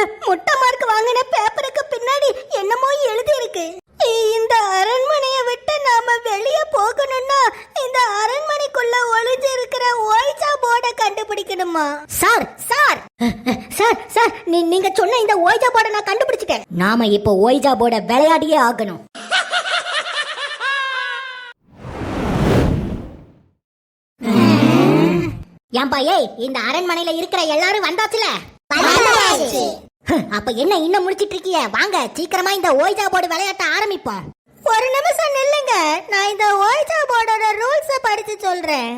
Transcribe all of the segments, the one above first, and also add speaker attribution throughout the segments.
Speaker 1: இந்த முட்டை மார்க் வாங்கின பேப்பருக்கு பின்னாடி என்னமோ எழுதி இருக்கு இந்த அரண்மனையை விட்டு நாம வெளியே போகணும்னா இந்த அரண்மனைக்குள்ள ஒளிஞ்சு இருக்கிற ஓய்ஜா போர்டை கண்டுபிடிக்கணுமா? Sir sir. சார் சார் நீ நீங்க சொன்ன இந்த ஓய்ஜா போர்டை நான் கண்டுபிடிச்சிட்டேன். நாம இப்போ ஓய்ஜா போர்டை விளையாடியே ஆகணும். ஏன்பா ஏய் இந்த அரண்மனையில இருக்கிற எல்லாரும் வந்தாச்சுல? அப்ப என்ன இன்னும் முடிச்சிட்டு இருக்கிய வாங்க சீக்கிரமா இந்த ஓய்ஜா போர்டு விளையாட்ட ஆரம்பிப்போம். ஒரு நிமிஷம் நில்லுங்க. நான் இந்த ஓய்ஜா போர்டோட ரூல்ஸ படிச்சு சொல்றேன்.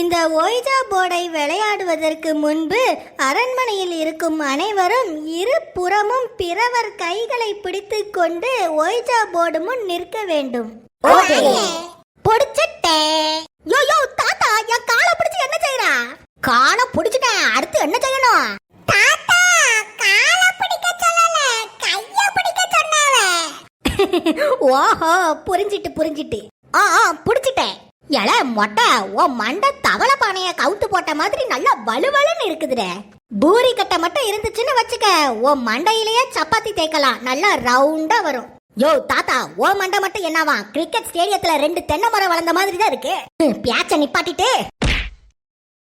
Speaker 1: இந்த ஓய்ஜா போர்டை விளையாடுவதற்கு முன்பு அரண்மனையில் இருக்கும் அனைவரும் இரு புறமும் பிறவர் கைகளை பிடித்துக் கொண்டு ஓய்ஜா போர்டு முன் நிற்க வேண்டும். யோ யோ தாத்தா என் காலை பிடிச்சு என்ன செய்யறா காலை பிடிச்சிட்டேன். அடுத்து என்ன செய்யணும்? தாத்தா! ஓஹோ புரிஞ்சிட்டு புரிஞ்சிட்டு. ஆ ஆ புடிச்சிட்டேன். எல மொட்டை ஓ மண்டை தவளை பானைய கவுத்து போட்ட மாதிரி நல்லா வலுவலுன்னு இருக்குதுடே. பூரி கட்டை மட்டும் இருந்துச்சுன்னு வச்சுக்க ஓ மண்டையிலேயே சப்பாத்தி தேய்க்கலாம். நல்லா ரவுண்டா வரும். யோ தாத்தா ஓ மண்டை மட்டும் என்னவா? கிரிக்கெட் ஸ்டேடியத்துல ரெண்டு தென்னை மரம் வளர்ந்த மாதிரி தான் இருக்கு. ஹம், பியாச்ச நிப்பாட்டிட்டு.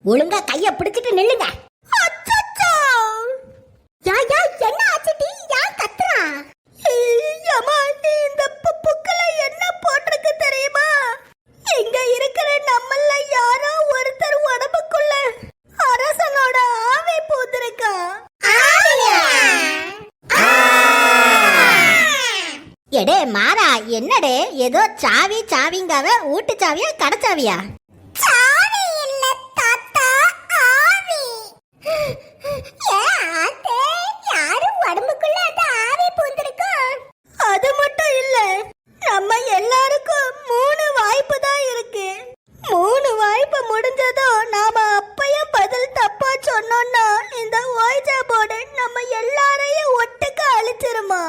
Speaker 1: ஒழுங்கா கைய பிடிச்சிட்டு நில்லுங்க! யா, யா, என்ன ஆச்சுடி? யார் கத்துறா? ஏம்மா, இந்த பு- புக்குல என்ன போட்டிருக்கு தெரியுமா? இங்க இருக்கிற நம்மள யாரோ ஒருத்தர் உடம்புக்குள்ள அரசனோட ஆவி பூத்திருக்கா எடே மாறா என்னடே ஏதோ சாவி சாவிங்காவ ஊட்டு சாவியா கடச்சாவியா சாவி இல்ல தாத்தா ஆவி யாரும் உடம்புக்குள்ள அந்த ஆவி பூந்திருக்கும். அது மட்டும் இல்ல நம்ம எல்லாருக்கும் மூணு வாய்ப்பு தான் இருக்கு. மூணு வாய்ப்பு முடிஞ்சதும் நாம அப்பயும் பதில் தப்பா சொன்னோம்னா இந்த ஓய்ஜா போர்டு நம்ம எல்லாரையும் ஒட்டுக்க அழிச்சிருமா?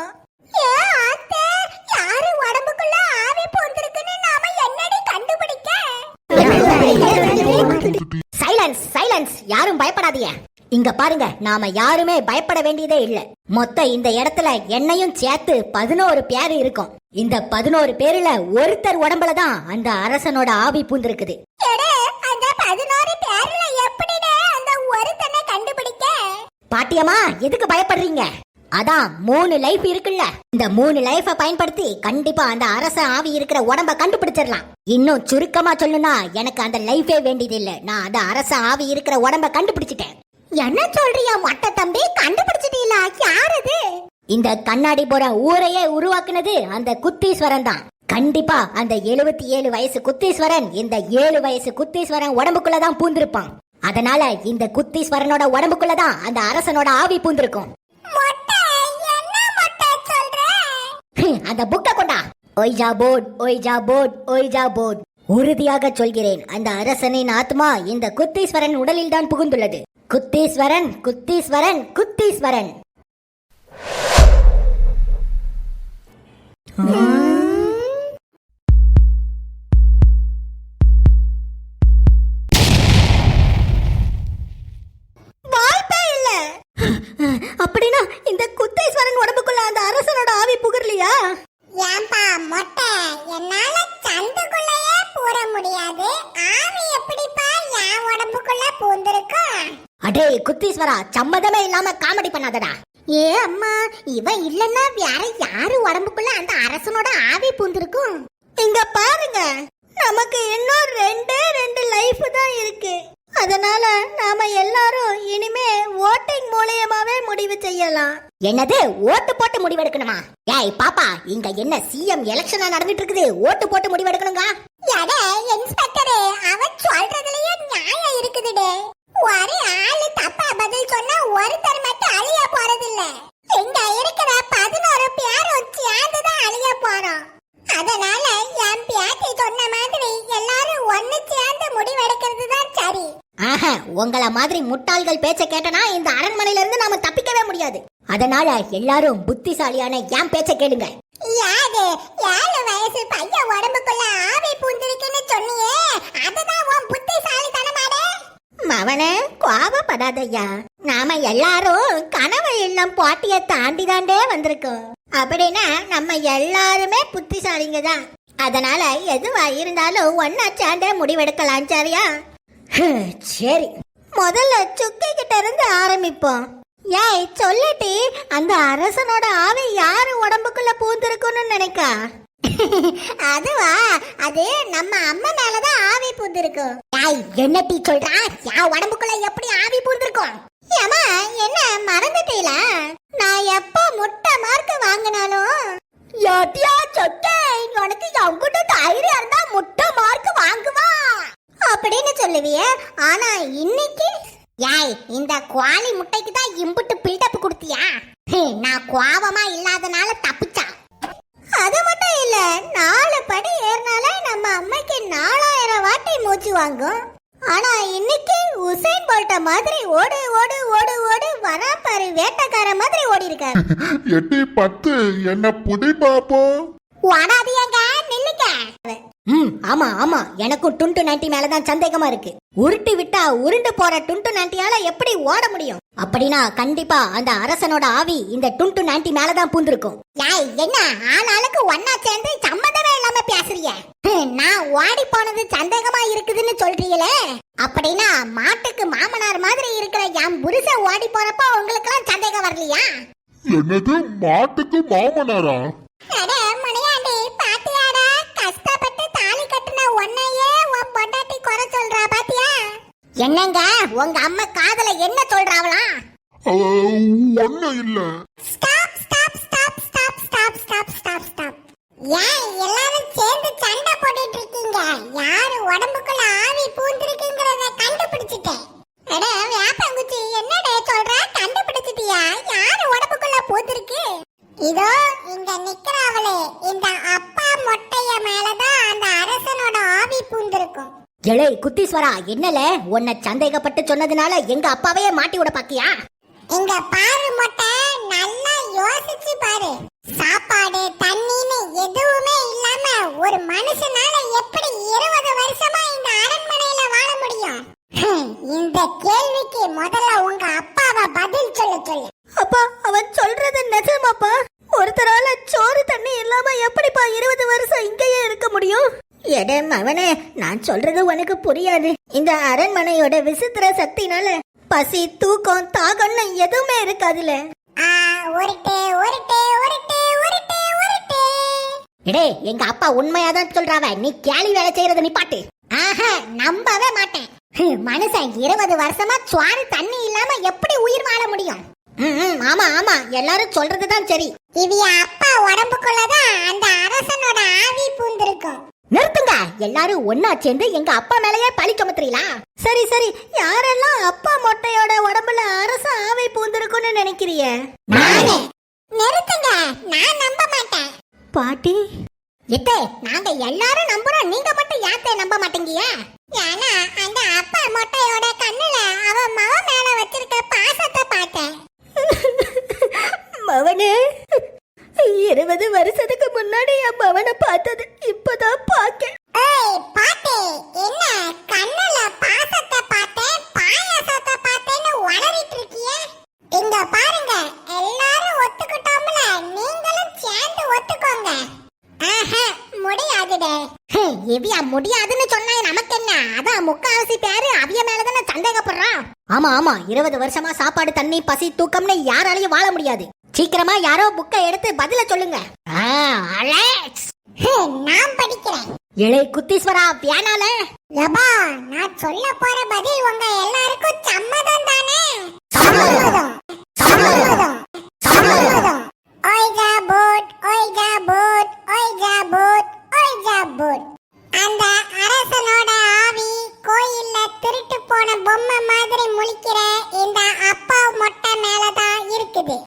Speaker 1: நாம கண்டுபிடிக்க? சைலன்ஸ் சைலன்ஸ் யாரும் பயப்படாதீங்க. இங்க பாருங்க நாம யாருமே பயப்பட வேண்டியதே இல்லை. மொத்த இந்த இடத்துல என்னையும் சேர்த்து பதினோரு பேர் இருக்கும். இந்த பதினோரு பேருல ஒருத்தர் உடம்புல தான் அந்த அரசனோட ஆவி பூந்திருக்குது. அந்த பதினோரு பேர்ல எப்படிடே அந்த ஒருத்தனை கண்டுபிடிக்க? பாட்டியம்மா எதுக்கு பயப்படுறீங்க? அதான் மூணு லைஃப் இருக்குல்ல. இந்த மூணு லைஃப பயன்படுத்தி கண்டிப்பா அந்த அரச ஆவி இருக்கிற உடம்ப கண்டுபிடிச்சிடலாம். இன்னும் சுருக்கமா சொல்லணும்னா எனக்கு அந்த லைஃபே வேண்டியது இல்ல நான் அந்த அரச ஆவி இருக்கிற உடம்ப கண்டுபிடிச்சிட்டேன். என்ன சொல்றியா மொட்டை தம்பி? கண்டுபிடிச்சிட்டீங்களா? யார் அது இந்த கண்ணாடி போற ஊரையே உருவாக்குனது அந்த குத்தீஸ்வரன் தான். கண்டிப்பா அந்த எழுபத்தி ஏழு வயசு குத்தீஸ்வரன் இந்த ஏழு வயசு குத்தீஸ்வரன் உடம்புக்குள்ளதான் பூந்திருப்பான். அதனால இந்த குத்தீஸ்வரனோட உடம்புக்குள்ளதான் அந்த அரசனோட ஆவி பூந்திருக்கும். அந்த புக்க கொண்டா. Ouija board Ouija board Ouija board உறுதியாக சொல்கிறேன். அந்த அரசனின் ஆத்மா இந்த குத்தீஸ்வரன் உடலில் தான் புகுந்துள்ளது. குத்தீஸ்வரன் குத்தீஸ்வரன் குத்தீஸ்வரன். சம்மதமே இல்லாம காமெடி பண்ணாதடா.
Speaker 2: ஏ அம்மா இவ இல்லன்னா வேற யாரு உடம்புக்குள்ள அந்த அரசனோட ஆவி பூந்திருக்கும்?
Speaker 1: இங்க பாருங்க நமக்கு இன்னும் ரெண்டே ரெண்டு லைஃப் தான் இருக்கு. அதனால நாம எல்லாரும் இனிமே ஓட்டிங் மூலியமாவே முடிவு செய்யலாம். என்னது ஓட்டு போட்டு முடிவெடுக்கணுமா? ஏய் பாப்பா இங்க என்ன சிஎம் எலெக்ஷனா நடந்துட்டு இருக்குது ஓட்டு போட்டு முடிவெடுக்கணுங்க?
Speaker 2: எடே இன்ஸ்பெக்டர் அவன் சொல்றதுலயே நியாயம் இருக்குதுடே. ஒரு ஆளு தப்பா பதில் சொன்னா ஒருத்தர் மட்டும் அழிய போறதில்ல. இங்க இருக்கிற பதினோரு பேரும் சேர்ந்துதான் அழிய போறோம். அதனால என் பேத்தி சொன்ன மாதிரி எல்லாரும் ஒண்ணு சேர்ந்து முடிவெடுக்கிறது தான் சரி.
Speaker 1: ஆஹா உங்கள மாதிரி முட்டாள்கள் பேச்ச கேட்டனா இந்த அரண்மனையில இருந்து நாம தப்பிக்கவே முடியாது. அதனால எல்லாரும் புத்திசாலியான என் பேச்ச கேளுங்க.
Speaker 2: யாது ஏழு வயசு பையன் உடம்புக்குள்ள ஆவி பூந்திருக்குன்னு சொன்னியே அதுதான் உன் புத்திசாலித்தனமாடே.
Speaker 1: மவனே கோபப்படாதையா நாம எல்லாரும் கனவு இல்லம் போட்டிய தாண்டி தாண்டே வந்திருக்கோம். அப்படின்னா நம்ம எல்லாருமே புத்திசாலிங்க தான். அதனால எதுவா இருந்தாலும் ஒன்னா சேர்ந்தே முடிவெடுக்கலாம் சரியா? சரி. முதல்ல சுக்கி கிட்ட இருந்து ஆரம்பிப்போம். ஏய் சொல்லிட்டி அந்த அரசனோட ஆவி யாரு உடம்புக்குள்ள பூந்திருக்கும்னு நினைக்கா? அதுவா? அது நம்ம அம்மா மேலதான் ஆவி பூந்திருக்கும் ஏய் என்ன டீ சொல்றா? யா உடம்புக்குள்ள எப்படி ஆவி பூந்திருக்கும் ஏமா என்ன மறந்துட்டீல? நான் எப்ப முட்டை மார்க் வாங்கினாலும் யாட்டியா சொட்டே உனக்கு எங்கிட்ட தைரியம் இருந்தா முட்டை மார்க் வாங்குவா. அப்படின்னு சொல்லுவிய. ஆனா இன்னைக்கு? ஏய் இந்த குவாலி முட்டைக்கு தான் இம்புட்டு பில்டப் கொடுத்தியா? ஹே, நான் கோவமா இல்லாதனால தப்பு வாங்கும் ஆனா இன்னைக்கு உசைன் போல்ட்ட மாதிரி ஓடு ஓடு ஓடு ஓடு வரா பாரு வேட்டக்கார மாதிரி ஓடி இருக்காரு
Speaker 3: எட்டி பத்து என்ன புடி பாப்போம்
Speaker 1: ஓடாதியாங்க நில்லுங்க. ம் ஆமா ஆமா. எனக்கும் டுண்டு நைன்டி மேலதான் சந்தேகமா இருக்கு. உருட்டு விட்டா உருண்டு போற டுண்டு நைன்டியால எப்படி ஓட முடியும்? அப்படின்னா கண்டிப்பா அந்த அரசனோட ஆவி இந்த டுண்டு நைன்டி மேலதான் பூந்திருக்கும். ஏய் என்ன? ஆளாளுக்கு ஒன்னா சேர்ந்து சம்மந்தமே இல்லாம பேசுறிய நான் ஓடி போனது சந்தேகமா இருக்குதுன்னு சொல்றீங்களே? அப்படின்னா மாட்டுக்கு மாமனார் மாதிரி இருக்கிற என் புருஷ ஓடி போறப்போ உங்களுக்கு எல்லாம் சந்தேகம் வரலையா?
Speaker 3: என்னது மாட்டுக்கு மாமனாரா?
Speaker 1: அட என்னங்க? உங்க அம்மா காதல என்ன சொல்றாவலாம்
Speaker 3: ஒன்னும் இல்ல.
Speaker 1: Stop stop stop stop stop stop stop stop ஏன் எல்லாரும் சேர்ந்து சண்டை போட்டுட்டு இருக்கீங்க? யாரு உடம்புக்குள்ள எலே குத்தீஸ்வரா என்னல? உன்னை சந்தேகப்பட்டு சொன்னதுனால எங்க அப்பாவையே மாட்டி விட பாக்கியா? இங்க பாரு மொட்டை நல்லா யோசிச்சு பாரு. சாப்பாடு தண்ணின்னு எதுவுமே இல்லாம ஒரு மனுஷனால எப்படி இருபது வருஷமா இந்த அரண்மனையில வாழ முடியும்? இந்த கேள்விக்கு முதல்ல உங்க அப்பாவை பதில் சொல்ல சொல்லு. அப்பா அவன் சொல்றது நிஜமாப்பா. ஒருத்தரால சோறு தண்ணி இல்லாம எப்படிப்பா இருபது வருஷம் இங்கேயே இருக்க முடியும்? எடே மவனே நான் சொல்றது உனக்கு புரியாது. இந்த அரண்மனையோட விசித்திர சக்தினால பசி தூக்கம் தாகம்னு எதுவுமே இருக்காதுல இடே எங்க அப்பா உண்மையாதான் சொல்றாவ நீ கேலி வேலை செய்யறத நீ பாட்டு. ஆஹா நம்பவே மாட்டேன். மனுஷன் இருபது வருஷமா சுவாறு தண்ணி இல்லாம எப்படி உயிர் வாழ முடியும்? ம், ஆமா ஆமா எல்லாரும் சொல்றதுதான் சரி. இவிய அப்பா உடம்புக்குள்ளதான் அந்த அரசனோட ஆவி பூந்திருக்கும். நிறுத்துங்க. எல்லாரும் ஒன்னா சேர்ந்து எங்க அப்பா மேலயே பழி சுமத்துறீங்களா? சரி சரி. யாரெல்லாம் அப்பா மொட்டையோட உடம்புல அரச ஆவி பூந்திருக்கும்னு நினைக்கிறீங்க? நிறுத்துங்க. நான் நம்ப மாட்டேன். பாட்டி. எத்தே நாங்க எல்லாரும் நம்புறோம். நீங்க மட்டும் யாத்தே நம்ப மாட்டீங்க ஏன்னா அந்த அப்பா மொட்டையோட கண்ணுல அவ மவ மேல வச்சிருக்க பாசத்தை பார்த்தேன். மவனே. இருபது வருஷத்துக்கு முன்னாடி என் மவனை பார்த்தது இப்பதான் பாக்க பாட்டி என்ன கண்ணுல பாசத்தை பார்த்தேன் பாயாசத்தை பார்த்தேன்னு உளறிட்டு இருக்கியே? இங்க பாருங்க எல்லாரும் ஒத்துக்கிட்டோம்ல நீங்களும் சேர்ந்து ஒத்துக்கோங்க. ஆஹா முடியாதுடே. இவியா முடியாதுன்னு சொன்னா நமக்கு என்ன? அதான் முக்காவாசி பேரு அவிய மேலதானே சந்தேகப்படுறான் ஆமா ஆமா இருபது வருஷமா சாப்பாடு தண்ணி பசி தூக்கம்னு யாராலையும் வாழ முடியாது. சீக்கிரமா யாரோ புக்கை எடுத்து பதில சொல்லுங்க. நான் படிக்கிறேன். இளை குத்தீஸ்வரா பியானால யபா நான் சொல்ல போற பதில் உங்க எல்லாருக்கும் சம்மதம் தானே? சம்மதம். சம்மதம் சம்மதம் Ouija board Ouija board Ouija board Ouija board அந்த அரசனோட ஆவி கோயில்ல திருட்டு போன பொம்மை மாதிரி முழிக்கிற இந்த அப்பா மொட்டை மேலதான் இருக்குது.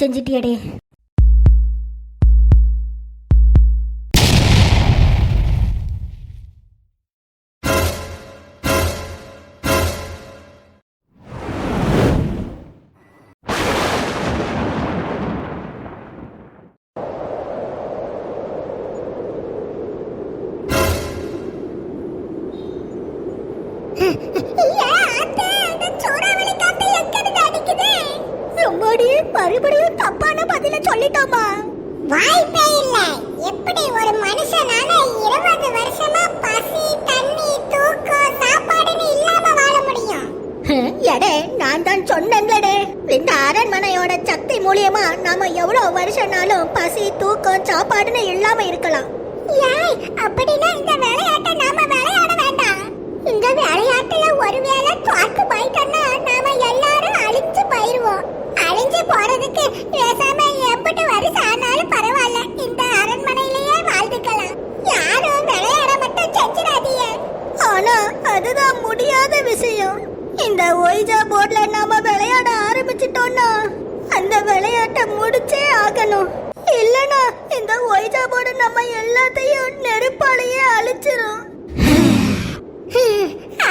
Speaker 1: செஞ்சிட்டியடே
Speaker 2: வாய்ப்பே இல்ல. எப்படி ஒரு மனுஷனால இருபது வருஷமா பசி தண்ணி தூக்கம் சாப்பாடுன்னு இல்லாம வாழ முடியும்?
Speaker 4: எடே நான் தான் சொன்னேன்லடே. இந்த அரண்மனையோட சக்தி மூலியமா நாம எவ்வளவு வருஷம்னாலும் பசி தூக்கம் சாப்பாடுன்னு இல்லாம இருக்கலாம்.
Speaker 2: ஏய் அப்படின்னா
Speaker 4: இந்த ஒய்ஜா போர்ட்ல நாம விளையாட ஆரம்பிச்சிட்டோம்னா அந்த விளையாட்டை முடிச்சே ஆகணும். இல்லனா இந்த ஒய்ஜா போர்டு நம்ம எல்லாத்தையும் நெருப்பாலேயே அழிச்சிரும்.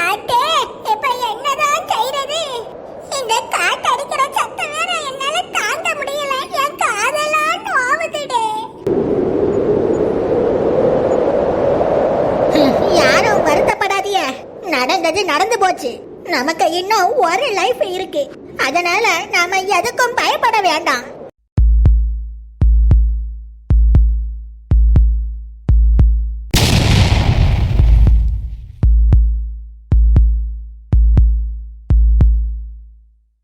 Speaker 2: ஆட்டே இப்ப என்னதான் செய்யறது இந்த காத்தடிக்கிற சத்தம் வேற என்னால தாங்க முடியல. என் காதெல்லாம் நோவுதுடே.
Speaker 4: யாரும் வருத்தப்படாதீங்க. நடந்தது நடந்து போச்சு. நமக்கு இன்னும் ஒரு லைஃப் இருக்கு. அதனால நாம எதுக்கும் பயப்பட வேண்டாம்.